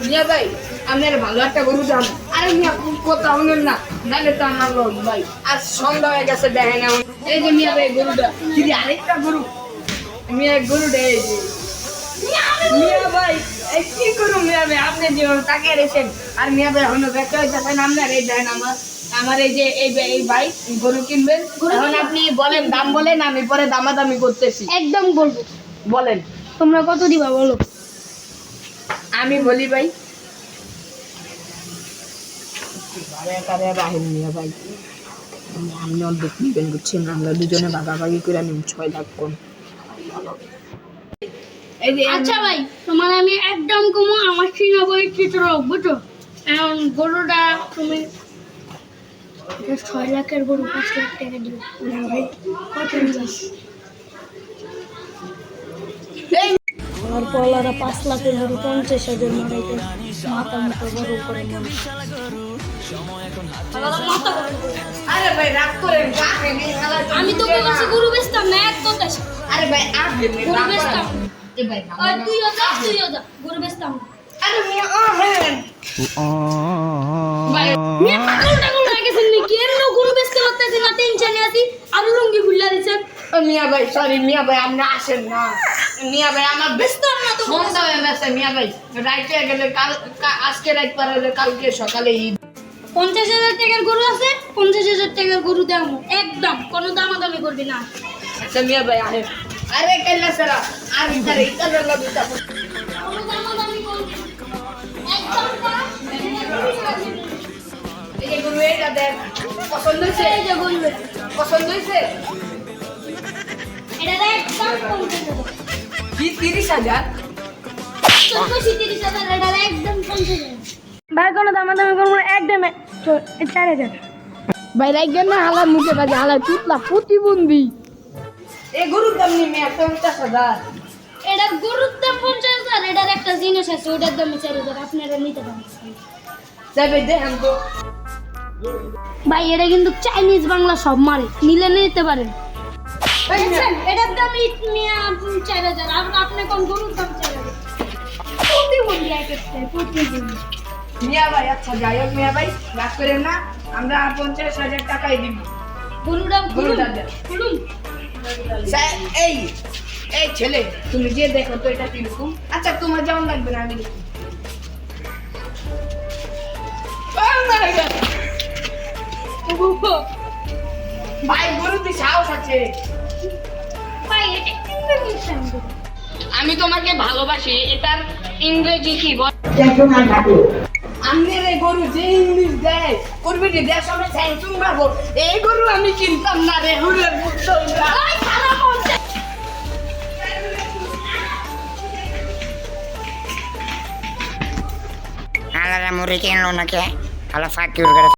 মিয়া ভাই আপনার ভালো একটা গরু দাম আরে মিয়া কথা না। নাহলে তো আমার লস ভাই। আর সন্ধ্যা হয়ে গেছে দেখেন এখন। এই যে মিয়া ভাই গরুটা। যদি আরেকটা গরু? মিয়া গরুটা এই যে। মিয়া ভাই এই কি করুন মিয়া ভাই? আপনি তাকে রেখেছেন। আর মিয়া ভাই হলো ব্যক্ত হইতেছেন আপনার এই দেন আমার আমার এই যে এই এই ভাই গরু কিনবেন। এখন আপনি বলেন দাম বলেন আমি পরে দামাদামি করতেছি। একদম বলব। বলেন। তোমরা কত দিবা বলো? আমি বলি ভাই। অর্ধেক নিবেন আমরা দুজনে ভাগাভাগি করে নিন ছয় লাখ কোন আচ্ছা ভাই তোমার আমি একদম কমো আমার সিনা বই চিত্র বুঝো এখন গরুটা তুমি ছয় লাখের গরু পাঁচ লাখ টাকা দিবে। ভাই কত এই পলারা পাঁচ লাখের গরু পঞ্চাশ হাজার মারাইতে। মাথা মতো বড় করে আরে আমি তো বলেছি গরু বেচতাম না এক কথা আরে ভাই গরু বেচতাম। আর তুইও যা তুইও যা গরু বেচতাম আরে মিয়া আহেন ভাই মেয়ে পাগল টাগল হয়ে গেছেন নাকি? এর গরু বেচতে পারতেছি না টেনশনে আছি। আর লুঙ্গি খুললা দিছেন ও মিয়া ভাই সরি মিয়া ভাই আপনি আসেন না। মিয়া ভাই আমার ব্যস্ত না তো। সন্ধ্যা হয়ে গেছে মিয়া ভাই। রাইতে গেলে কাল আজকে রাইত পার হলে কালকে সকালে ঈদ। পঞ্চাশ হাজার টাকার গরু আছে পঞ্চাশ হাজার টাকার গরু দাম একদম কোনো দামাদামি করবি না। আচ্ছা মিয়া ভাই আরে আরে কেলা সারা আর ইতারে ইতারে লাগি। এই যে গুরু এটা দেখ পছন্দ হয়েছে? এই যে গরু। পছন্দ হয়েছে? কি তিরিশ হাজার? একদম পঞ্চাশ হাজার ভাই কোনো দামাদামি করব একদম চার হাজার। ভাই রাখবেন না হালার মুখে বাজে হালার চুতলা প্রতিবন্ধী। এই গরুর দাম নিয়ে মেয়ে পঞ্চাশ হাজার। এটার গরুর দাম পঞ্চাশ হাজার এটার একটা জিনিস আছে ওটার দাম চার হাজার আপনারা নিতে পারেন। যাবে দেখেন তো ভাই এটা কিন্তু চাইনিজ বাংলা সব মারে নিলে নিতে পারেন। এটার দাম ইট মিয়া চার হাজার। আর আপনি কোন গরুর দাম চার হাজার? প্রতিবন্ধী এক একটা প্রতিবন্ধী। মিয়া ভাই আচ্ছা যাই হোক মিয়া ভাই রাগ করেন না আমরা পঞ্চাশ হাজার টাকাই দিব। গরুটা খুলুন খুলুন। এই এই ছেলে তুমি যে দেখো তো এটা কীরকম। আচ্ছা তোমার যেমন লাগবে না আমি ভাই গরুতে সাহস আছে। আমি তোমাকে ভালোবাসি এটার ইংরেজি কি বল? আমনের এই গরু যে ইংলিশ দেয় করবি রে দেশ আমি এই গরু আমি কিনতাম না রে হুরের বুঝতো Ala la murid yang lo nak ya. Ala fakir gara